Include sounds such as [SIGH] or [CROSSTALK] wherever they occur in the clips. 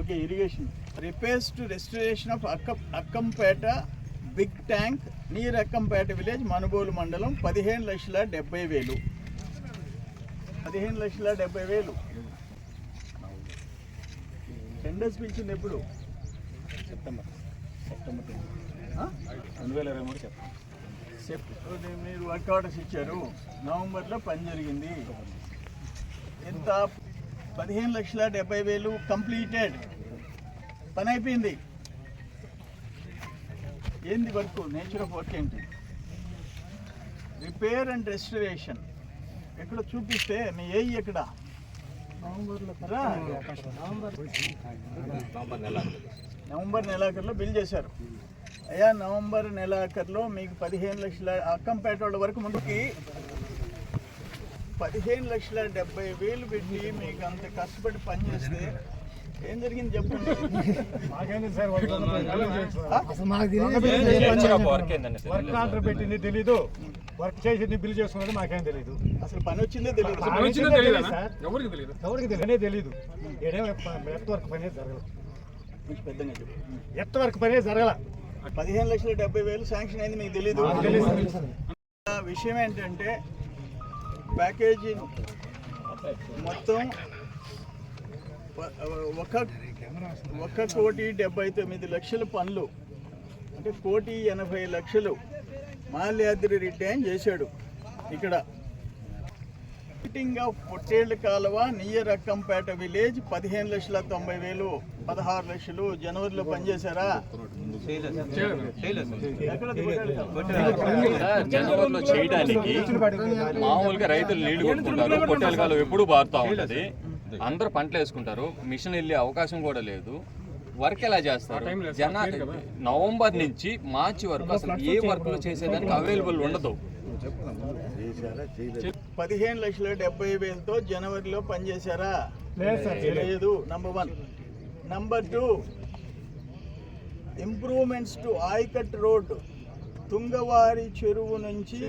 Okay irrigation repairs to restoration of అక్క Akkampeta big tank నీర్ Akkampeta village Manubolu మండలం పదిహేను లక్షల డెబ్బై వేలు. పదిహేను లక్షల డెబ్బై వేలు. టెండర్స్ పిలిచింది ఎప్పుడు? September September? రెండు వేల ఇరవై మూడు సెప్టెంబర్ సెప్టెంబర్ మీరు వర్క్ ఆర్డర్స్ ఇచ్చారు. నవంబర్లో పని జరిగింది. ఎంత పదిహేను లక్షల డెబ్బై వేలు కంప్లీటెడ్. పని అయిపోయింది. ఏంది వర్క్? నేచర్ ఆఫ్ వర్క్ ఏంటి? Repair and restoration. ఎక్కడ చూపిస్తే? మీ ఏ ఎక్కడ. నవంబర్. నెలాఖరులో. బిల్ చేశారు. అయ్యా నవంబర్ నెలాఖరులో మీకు పదిహేను లక్షల అక్కంపేట వాళ్ళ వరకు ముందుకి పదిహేను లక్షల డెబ్బై వేలు పెట్టి మీకు అంత కష్టపడి పని చేస్తే ఏం జరిగింది చెప్పండి? వర్క్ ఆర్డర్ పెట్టింది తెలీదు. వర్క్ చేసింది బిల్ చేసుకున్నది మాకేం తెలీదు. అసలు పని వచ్చిందే తెలియదు తెలీదా? సార్? ఎవరికి తెలియనే తెలీదు? ఏడే ఎత్త వర్క్ పనే జరగల? కొంచెం పెద్దగా చెప్పు. ఎత్త వర్క్ పనే జరగల? పదిహేను లక్షల డెబ్బై వేలు శాంక్షన్ అయింది మీకు. ఆ విషయం ఏంటంటే ప్యాకేజీ మొత్తం ఒక- ఒక ఒక కోటి డెబ్బై తొమ్మిది లక్షల పనులు అంటే కోటి ఎనభై లక్షలు మాల్యాద్రి రెడ్డి అని చేశాడు ఇక్కడ. ఆఫ్ పొట్టేళ్ళ కాలువ నియర్ అక్కంపేట విలేజ్ పదిహేను లక్షల తొంభై వేలు. పదహారు లక్షలు జనవరిలో పనిచేశారా? జనవరిలో చేయడానికి మామూలుగా రైతులు నీళ్ళు కొట్టుకుంటారు పొట్టేల కాలం ఎప్పుడు బారుతూ ఉంటది. అందరూ పంటలు వేసుకుంటారు మిషన్ వెళ్ళే అవకాశం కూడా లేదు. వర్క్ ఎలా చేస్తారు? జన నవంబర్ నుంచి మార్చి వరకు అసలు ఏ వర్క్లో చేసేదానికి అవైలబుల్ ఉండదు. పదిహేను లక్షల డెబ్బై వేలతో జనవరిలో పనిచేశారా లేదు number one number two improvements to ayacut road తుంగవారి చెరువు నుంచి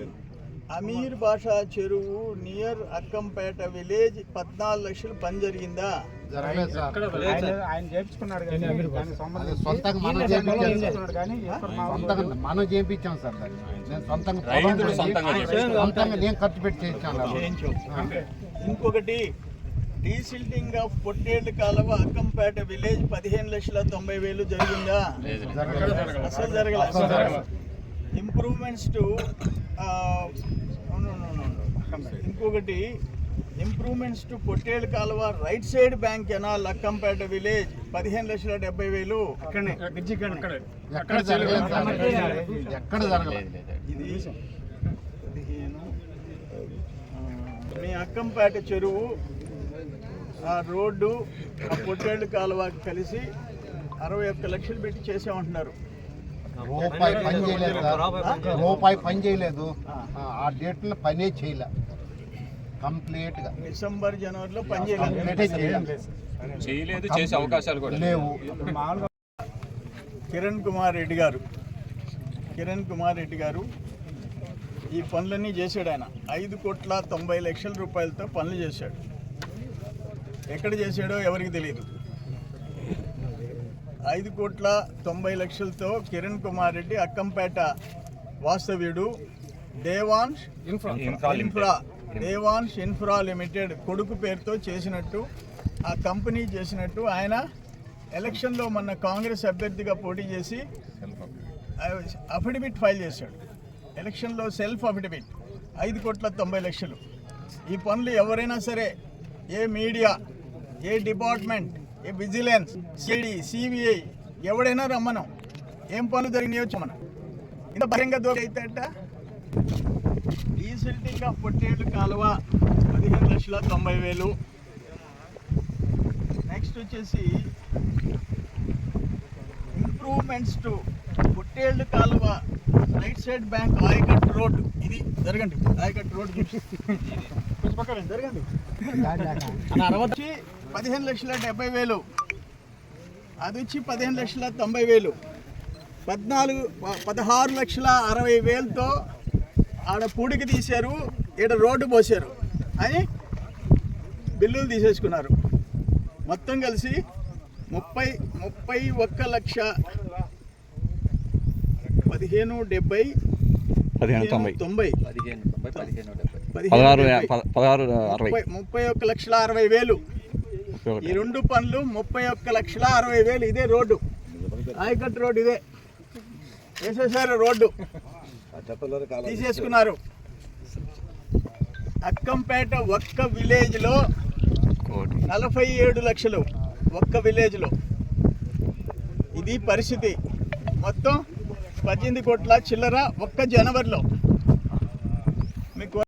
అమీర్ బాషా చెరువు నియర్ అక్కంపేట విలేజ్ పద్నాలుగు లక్షలు పని జరిగిందా? మనం చేయించాం సార్. నేను ఖర్చు పెట్టి చేయించాను. చేయించు ఇంకొకటి డీసిల్టింగ్ ఆఫ్ పొట్టేళ్ళ కాలువ అక్కంపేట విలేజ్ పదిహేను లక్షల తొంభై వేలు జరిగిందా? అసలు జరగలేదు ఇంప్రూవ్మెంట్స్ టు ఇంకొకటి ఇంప్రూవ్మెంట్స్ టు పొట్టేలు కాలువ right side bank canal Lakkampet village పదిహేను లక్షల డెబ్బై వేలు. మీ అక్కంపేట చెరువు ఆ రోడ్డు ఆ పొట్టేళ్ళు కాలువ కలిసి అరవై ఒక్క లక్షలు పెట్టి చేసామంటున్నారు. రూపాయి పని చేయలేదు రూపాయి పని చేయలేదు. ఆ డేట్లో పనే చేయలే. కంప్లీట్గా డిసెంబర్ జనవరిలో పని చేయలేదు. చేసే అవకాశాలు కూడా లేవు. లేవు. కిరణ్ కుమార్ రెడ్డి గారు కిరణ్ కుమార్ రెడ్డి గారు ఈ పనులన్నీ చేశాడు ఆయన. ఐదు కోట్ల తొంభై లక్షల రూపాయలతో పనులు చేశాడు. ఎక్కడ చేశాడో ఎవరికి తెలియదు ఐదు కోట్ల తొంభై లక్షలతో Kiran Kumar Reddy Akkampeta వాస్తవ్యుడు. Devansh infra. Infra Devansh infra limited కొడుకు పేరుతో చేసినట్టు ఆ కంపెనీ చేసినట్టు ఆయన ఎలక్షన్లో మొన్న కాంగ్రెస్ అభ్యర్థిగా పోటీ చేసి అఫిడవిట్ ఫైల్ చేశాడు. ఎలక్షన్లో సెల్ఫ్ అఫిడవిట్ ఐదు కోట్ల తొంభై లక్షలు. ఈ పనులు ఎవరైనా సరే ఏ మీడియా ఏ డిపార్ట్మెంట్ ఏ విజిలెన్స్ సిడి సిబిఐ ఎవడైనా రమ్మనం. ఏం పనులు జరిగినాయో మనం ఇంత భయంగా అయితే డీసిల్టింగ్ ఆఫ్ పొట్టేళ్ళు కాలువ పదిహేను లక్షల తొంభై వేలు. నెక్స్ట్ వచ్చేసి ఇంప్రూవ్మెంట్స్ టు పొట్టేళ్ళు కాలువ right side bank ayacut road. ఇది జరగండి. ఆయకట్ రోడ్. [LAUGHS] జరగండి. వచ్చి పదిహేను లక్షల డెబ్బై వేలు. అది వచ్చి పదిహేను లక్షల తొంభై వేలు. పద్నాలుగు పదహారు లక్షల అరవై వేలతో ఆడ పూడికి తీశారు ఈడ రోడ్డు పోసారు అని బిల్లులు తీసేసుకున్నారు. మొత్తం కలిసి ముప్పై ముప్పై ఒక్క లక్ష పదిహేను డెబ్బై పదిహేను తొంభై. తొంభై. పదిహేను తొంభై పదిహేను పదహారు అరవై. ముప్పై ముప్పై ఒక్క లక్షల అరవై వేలు. ఈ రెండు పనులు ముప్పై ఒక్క లక్షల అరవై వేలు ఇదే రోడ్డు. ఆయకట్టు రోడ్డు ఇదే. వేసేసారు రోడ్డు. తీసేసుకున్నారు. అక్కంపేట ఒక్క విలేజ్లో నలభై ఏడు లక్షలు ఒక్క విలేజ్లో. ఇది పరిస్థితి. మొత్తం పద్దెనిమిది కోట్ల చిల్లర ఒక్క జనవరిలో.